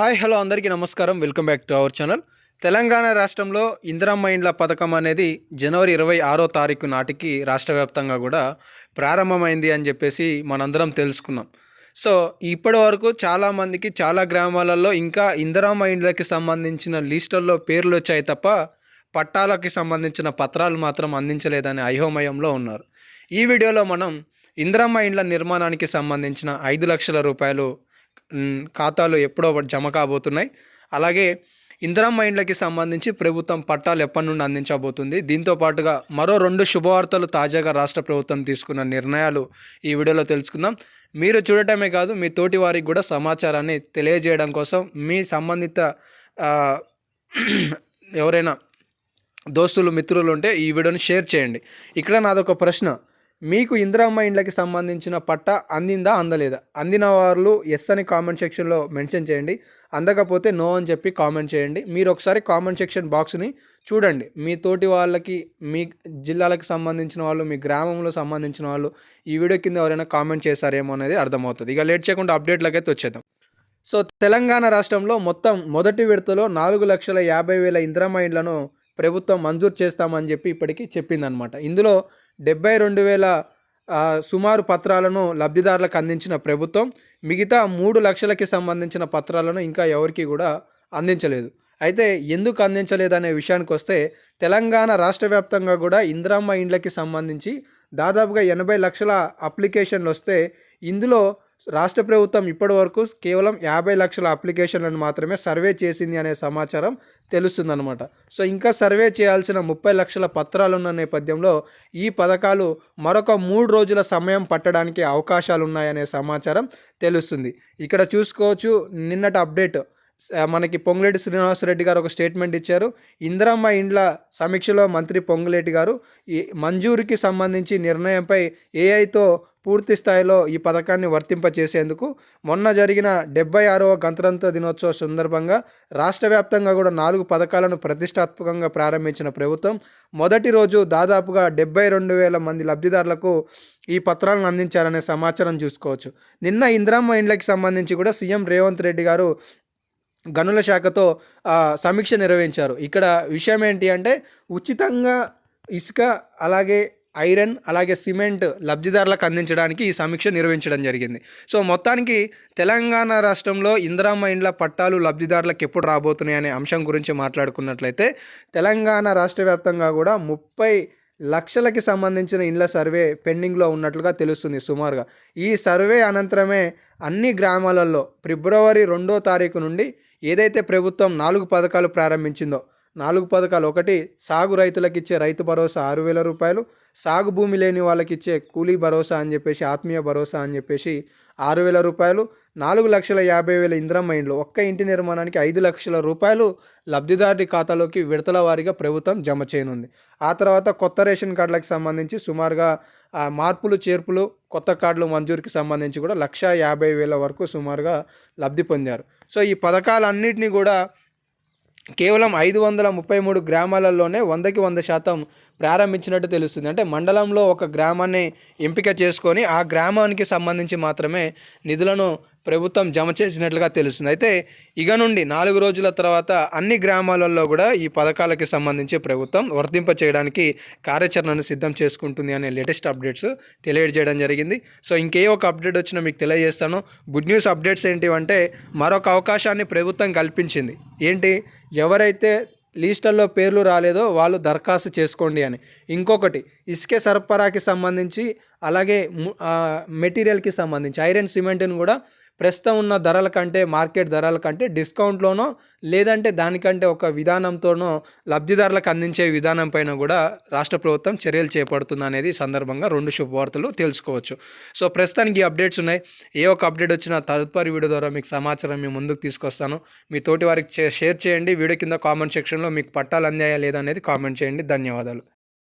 Hi hello అందరికీ నమస్కారం. Welcome back to our channel. Telangana రాష్ట్రంలో ఇందిరమ్మ ఇండ్ల పథకం అనేది జనవరి ఇరవై ఆరో తారీఖు నాటికి రాష్ట్ర వ్యాప్తంగా కూడా ప్రారంభమైంది అని చెప్పేసి మనందరం తెలుసుకున్నాం. సో ఇప్పటి వరకు చాలామందికి చాలా గ్రామాలలో ఇంకా ఇందిరమ్మ ఇండ్లకి సంబంధించిన లిస్టుల్లో పేర్లు వచ్చాయి తప్ప పట్టాలకి సంబంధించిన పత్రాలు మాత్రం అందించలేదని అయోమయంలో ఉన్నారు. ఈ వీడియోలో మనం ఇందిరమ్మ ఇండ్ల నిర్మాణానికి సంబంధించిన ఐదు లక్షల రూపాయలు ఖాతాలు ఎప్పుడో జమ కాబోతున్నాయి. అలాగే ఇందిరా మైండ్లకి సంబంధించి ప్రభుత్వం పట్టాలు ఎప్పటి నుండి అందించబోతుంది. దీంతో పాటుగా మరో రెండు శుభవార్తలు తాజాగా రాష్ట్ర ప్రభుత్వం తీసుకున్న నిర్ణయాలు ఈ వీడియోలో తెలుసుకుందాం. మీరు చూడటమే కాదు మీ తోటి వారికి కూడా సమాచారాన్ని తెలియజేయడం కోసం మీ సంబంధిత ఎవరైనా దోస్తులు మిత్రులు ఉంటే ఈ వీడియోని షేర్ చేయండి. ఇక్కడ నాదొక ప్రశ్న. మీకు ఇందిరమ్మ ఇండ్లకి సంబంధించిన పట్ట అందిందా అందలేదా? అందిన వాళ్ళు ఎస్ అని కామెంట్ సెక్షన్లో మెన్షన్ చేయండి. అందకపోతే నో అని చెప్పి కామెంట్ చేయండి. మీరు ఒకసారి కామెంట్ సెక్షన్ బాక్స్ని చూడండి. మీ తోటి వాళ్ళకి మీ జిల్లాలకు సంబంధించిన వాళ్ళు మీ గ్రామంలో సంబంధించిన వాళ్ళు ఈ వీడియో కింద ఎవరైనా కామెంట్ చేశారేమో అనేది అర్థమవుతుంది. ఇక లేట్ చేయకుండా అప్డేట్లకైతే అయితే వచ్చేద్దాం. సో తెలంగాణ రాష్ట్రంలో మొత్తం మొదటి విడతలో నాలుగు లక్షల యాభై వేల ఇందిరమ్మ ఇండ్లను ప్రభుత్వం మంజూరు చేస్తామని చెప్పి ఇప్పటికీ చెప్పిందనమాట ఇందులో డెబ్బై రెండు వేల సుమారు పత్రాలను లబ్ధిదారులకు అందించిన ప్రభుత్వం మిగతా మూడు లక్షలకి సంబంధించిన పత్రాలను ఇంకా ఎవరికి కూడా అందించలేదు. అయితే ఎందుకు అందించలేదు అనే విషయానికి వస్తే తెలంగాణ రాష్ట్ర వ్యాప్తంగా కూడా ఇందిరమ్మ ఇండ్లకి సంబంధించి దాదాపుగా ఎనభై లక్షల అప్లికేషన్లు వస్తే ఇందులో రాష్ట్ర ప్రభుత్వం ఇప్పటి వరకు కేవలం యాభై లక్షల అప్లికేషన్లను మాత్రమే సర్వే చేసింది అనే సమాచారం తెలుస్తుందన్నమాట. సో ఇంకా సర్వే చేయాల్సిన ముప్పై లక్షల పత్రాలు ఉన్న నేపథ్యంలో ఈ పథకాలు మరొక మూడు రోజుల సమయం పట్టడానికి అవకాశాలు ఉన్నాయనే సమాచారం తెలుస్తుంది. ఇక్కడ చూసుకోవచ్చు నిన్నటి అప్డేట్ మనకి పొంగులేటి శ్రీనివాసరెడ్డి గారు ఒక స్టేట్మెంట్ ఇచ్చారు. ఇందిరమ్మ ఇండ్ల సమీక్షలో మంత్రి పొంగులేటి గారు ఈ మంజూరుకి సంబంధించి నిర్ణయంపై ఏఐతో పూర్తి స్థాయిలో ఈ పథకాన్ని వర్తింపచేసేందుకు మొన్న జరిగిన డెబ్బై ఆరవ గణతంత్ర దినోత్సవ సందర్భంగా రాష్ట్ర వ్యాప్తంగా కూడా నాలుగు పథకాలను ప్రతిష్టాత్మకంగా ప్రారంభించిన ప్రభుత్వం మొదటి రోజు దాదాపుగా డెబ్బై రెండు వేల మంది లబ్ధిదారులకు ఈ పత్రాలను అందించారనే సమాచారం చూసుకోవచ్చు. నిన్న ఇందిరామ్మ ఇండ్లకి సంబంధించి కూడా సీఎం రేవంత్ రెడ్డి గారు గనుల శాఖతో సమీక్ష నిర్వహించారు. ఇక్కడ విషయం ఏంటి అంటే ఉచితంగా ఇసుక అలాగే ఐరన్ అలాగే సిమెంట్ లబ్ధిదారులకు అందించడానికి ఈ సమీక్ష నిర్వహించడం జరిగింది. సో మొత్తానికి తెలంగాణ రాష్ట్రంలో ఇందిరామ్మ ఇండ్ల పట్టాలు లబ్ధిదారులకు ఎప్పుడు రాబోతున్నాయి అనే అంశం గురించి మాట్లాడుకున్నట్లయితే తెలంగాణ రాష్ట్ర వ్యాప్తంగా కూడా ముప్పై లక్షలకి సంబంధించిన ఇండ్ల సర్వే పెండింగ్లో ఉన్నట్లుగా తెలుస్తుంది సుమారుగా. ఈ సర్వే అనంతరమే అన్ని గ్రామాలలో ఫిబ్రవరి రెండో తారీఖు నుండి ఏదైతే ప్రభుత్వం నాలుగు పథకాలు ప్రారంభించిందో నాలుగు పథకాలు. ఒకటి సాగు రైతులకు ఇచ్చే రైతు భరోసా ఆరు వేల రూపాయలు సాగు భూమి లేని వాళ్ళకి ఇచ్చే కూలీ భరోసా అని చెప్పేసి ఆత్మీయ భరోసా అని చెప్పేసి ఆరు వేల రూపాయలు నాలుగు లక్షల యాభై వేల ఇంద్రమ్మ ఇండ్లు ఒక్క ఇంటి నిర్మాణానికి ఐదు లక్షల రూపాయలు లబ్ధిదారుడి ఖాతాలోకి విడతల వారీగా ప్రభుత్వం జమ చేయనుంది. ఆ తర్వాత కొత్త రేషన్ కార్డులకు సంబంధించి సుమారుగా మార్పులు చేర్పులు కొత్త కార్డులు మంజూరుకి సంబంధించి కూడా లక్ష యాభై వేల వరకు సుమారుగా లబ్ధి పొందారు. సో ఈ పథకాలన్నింటినీ కూడా కేవలం ఐదు వందల ముప్పై మూడు గ్రామాలలోనే వందకి వంద శాతం ప్రారంభించినట్టు తెలుస్తుంది. అంటే మండలంలో ఒక గ్రామాన్ని ఎంపిక చేసుకొని ఆ గ్రామానికి సంబంధించి మాత్రమే నిధులను ప్రభుత్వం జమ చేసినట్లుగా తెలుస్తుంది. అయితే ఇక నుండి నాలుగు రోజుల తర్వాత అన్ని గ్రామాలలో కూడా ఈ పథకాలకి సంబంధించి ప్రభుత్వం వర్తింప చేయడానికి కార్యాచరణను సిద్ధం చేసుకుంటుంది అనే లేటెస్ట్ అప్డేట్స్ తెలియజేయడం జరిగింది. సో ఇంకే ఒక అప్డేట్ వచ్చినా మీకు తెలియజేస్తాను. గుడ్ న్యూస్ అప్డేట్స్ ఏంటివంటే మరొక అవకాశాన్ని ప్రభుత్వం కల్పించింది. ఏంటి? ఎవరైతే లిస్టుల్లో పేర్లు రాలేదో వాళ్ళు దరఖాస్తు చేసుకోండి అని. ఇంకొకటి ఇసుక సరఫరాకి సంబంధించి అలాగే మెటీరియల్కి సంబంధించి ఐరన్ సిమెంట్ని కూడా ప్రస్తుతం ఉన్న ధరల కంటే మార్కెట్ ధరల కంటే డిస్కౌంట్లోనో లేదంటే దానికంటే ఒక విధానంతోనో లబ్ధిదారులకు అందించే విధానం పైన కూడా రాష్ట్ర ప్రభుత్వం చర్యలు చేపడుతుంది అనేది సందర్భంగా రెండు శుభవార్తలు తెలుసుకోవచ్చు. సో ప్రస్తుతానికి ఈ అప్డేట్స్ ఉన్నాయి. ఏ ఒక అప్డేట్ వచ్చినా తదుపరి వీడియో ద్వారా మీకు సమాచారం మీ ముందుకు తీసుకొస్తాను. మీ తోటి వారికి షేర్ చేయండి. వీడియో కింద కామెంట్ సెక్షన్లో మీకు పట్టాలు అందాయా లేదా అనేది కామెంట్ చేయండి. ధన్యవాదాలు.